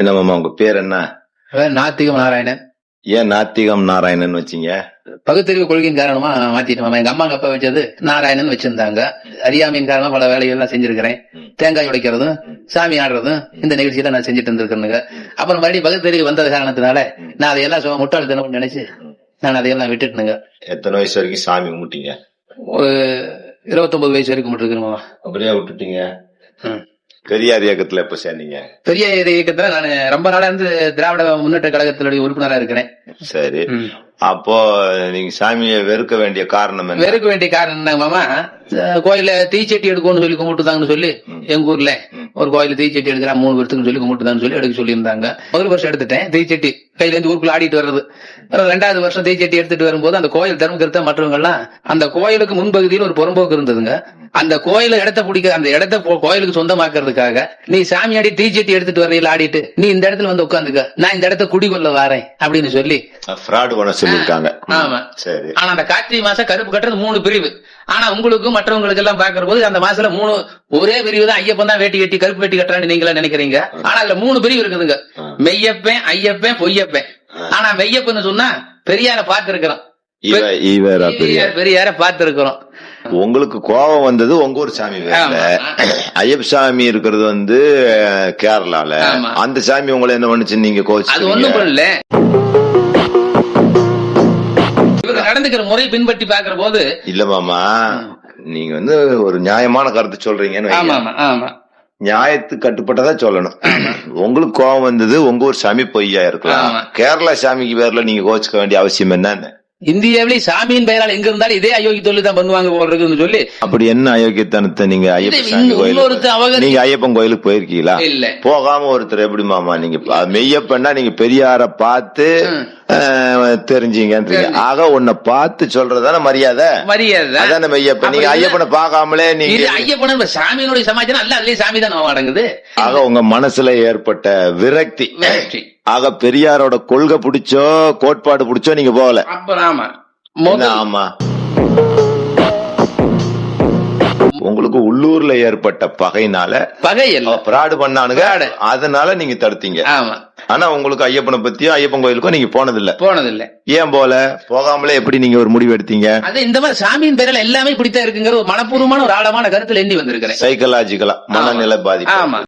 என்னமாமா உங்க பேர் என்ன? நாத்திகம் நாராயணன். ஏன் நாத்திகம் நாராயணன் வச்சீங்க? பகுத்தறிவு கொள்கையின் காரணமா மாத்திட்டேன் மாமா. எங்க அம்மா அப்பா வச்சது நாராயணன் வச்சிருந்தாங்க. அறியாமையின் காரணமா பல வேலைகள் எல்லாம் செஞ்சிருக்கிறேன். தேங்காய் உடைக்கிறதும் சாமி ஆடுறதும் இந்த நிகழ்ச்சியில நான் செஞ்சுட்டு இருந்திருக்கேனுங்க அப்புறம் மறுபடியும் பகுத்தறிவு வந்தது காரணத்தினால நான் அதையெல்லாம் முட்டாள்தனம் நினைச்சு நான் அதையெல்லாம் விட்டுட்டுனுங்க. எத்தனை வயசு வரைக்கும் சாமி கும்பிட்டீங்க? ஒரு இருபத்தொன்பது வயசு வரைக்கும் மாமா. அப்படியே விட்டுட்டீங்க. பெரியார் இயக்கத்துல எப்ப சேர்ந்தீங்க? பெரிய இது இயக்கத்துல நான் ரொம்ப நாளா இருந்து திராவிட முன்னேற்ற கழகத்தினுடைய உறுப்பினரா இருக்கிறேன். சரி. அப்போ நீங்க சாமியை வெறுக்க வேண்டிய காரணம் என்ன? வெறுக்க வேண்டிய காரணம் என்ன மாமா? கோயில தீச்சட்டி எடுக்கணும்னு சொல்லி கும்பிட்டுதாங்கன்னு சொல்லி எங்க ஊர்ல. ஒரு கோயில தீச்சட்டி எடுக்கிறா மூணு வருஷத்துக்கு சொல்லி கும்பிட்டுதான்னு சொல்லி எடுக்க சொல்லியிருந்தாங்க. முதல் வருஷம் எடுத்துட்டேன். தீச்சட்டி கையில இருந்து ஊருக்குள்ள ஆடிட்டு வர்றது. ரெண்டாவது வருஷம் தீச்சட்டி எடுத்துட்டு வரும்போது அந்த கோயில் தர்ம கருத்த மற்றவங்க எல்லாம் அந்த கோயிலுக்கு முன்பகுதியில் ஒரு புறம்போக்கு இருந்ததுங்க. அந்த கோயில இடத்த பிடிக்க அந்த இடத்த கோயிலுக்கு சொந்தமாக்குறதுக்காக நீ சாமியாடி தீச்சட்டி எடுத்துட்டு வரையில ஆடிட்டு? நீ இந்த இடத்துல வந்து உட்காந்துக்க. நான் இந்த இடத்த குடிகொள்ள வரேன் அப்படின்னு சொல்லி. ஆமா. சரி. ஆனா அந்த கார்த்திகை மாசம் கருப்பு கட்டுறது மூணு பிரிவு. ஆனா உங்களுக்கும் மற்றவங்களுக்கு எல்லாம் பாக்குற போது அந்த மாசத்துல மூணு ஒரே பிரிவு தான் ஐயப்பன் தான் வேட்டி கட்டி கருப்பு வேட்டி கட்டுறான்னு நீங்களா நினைக்கிறீங்க? ஆனா அதுல மூணு பிரிவு இருக்குதுங்க. மெய்யப்பன் ஐயப்பன் பொய்யப்பன். ஆனா மெய்யப்பன்னு சொன்னா பெரியார பார்த்திருக்கிறோம். பெரியார் பெரியார? பார்த்திருக்கிறோம். உங்களுக்கு கோபம் வந்தது உங்க ஊர் சாமி. ஐயப்ப சாமி இருக்கிறது வந்து கேரளால. அந்த சாமி உங்களை என்ன பண்ணுச்சு நீங்க அது ஒண்ணும் கோச்சு பண்ணல. நடந்துக்கிற முறை பின்பற்றி பாக்குற போது இல்ல மாமா நீங்க வந்து ஒரு நியாயமான கருத்து சொல்றீங்கன்னு வைங்க. ஆமா ஆமா ஆமா. நியாயத்துக்கு கட்டுப்பட்டதா சொல்லணும். உங்களுக்கு கோபம் வந்தது உங்க ஊர் சாமி பொய்யா இருக்கலாம். கேரளா சாமிக்கு பேர்ல நீங்க கோச்சுக்க வேண்டிய அவசியம் என்ன இந்தியாவிலே சாமியின் பெயரால் எங்க இருந்தாலும் இதே அயோக்கி தொழில் தான் பண்ணுவாங்க போல இருக்குன்னு சொல்லி. அப்படி என்ன அயோக்கியத்தனத்தை நீங்க ஐயப்ப இது சாமி இன்னொருத்த கோயிலுக்கு அவகரி- நீங்க ஐயப்பன் கோயிலுக்கு போயிருக்கீங்களா? இல்ல. போகாம ஒருத்தர் எப்படி மாமா நீங்க மெய்யப்பன்னா நீங்க பெரியார பார்த்து தெரிஞ்சீங்கன்றீங்க. ஆக உன்னை பார்த்து சொல்றதான மரியாதை? மரியாதை அதான மெய்யப்பன் நீங்க. ஐயப்பனை பார்க்காமலே நீங்க ஐயப்பன சாமியினுடைய சமாச்சாரம் அல்ல அதுலயே சாமி தான் அடங்குது ஆக உங்க மனசுல ஏற்பட்ட விரக்தி. ஆக பெரியாரோட கொள்கை பிடிச்சோ கோட்பாடு பிடிச்சோ நீங்க போகல. ஆமா. ஆமா? உங்களுக்கு உள்ளூர்ல ஏற்பட்ட பகைனால பகை பிராடு பண்ணானுங்க. அதனால நீங்க தடுத்தீங்க. ஆமா. ஆனா உங்களுக்கு ஐயப்பனை பத்தியும் ஐயப்பன் கோயிலுக்கும் நீங்க போனதில்ல. போனதில்ல. ஏன் போல? போகாமலே எப்படி நீங்க ஒரு முடிவு எடுத்தீங்க? அது இந்த மாதிரி சாமியின் பேரில் எல்லாமே இப்படித்தான் இருக்குங்கிற ஒரு மனப்பூர்வமான ஒரு ஆழமான கருத்துல எண்ணி வந்திருக்கிறேன். சைக்கலாஜிக்கலா மனநிலை பாதிப்பு. ஆமா.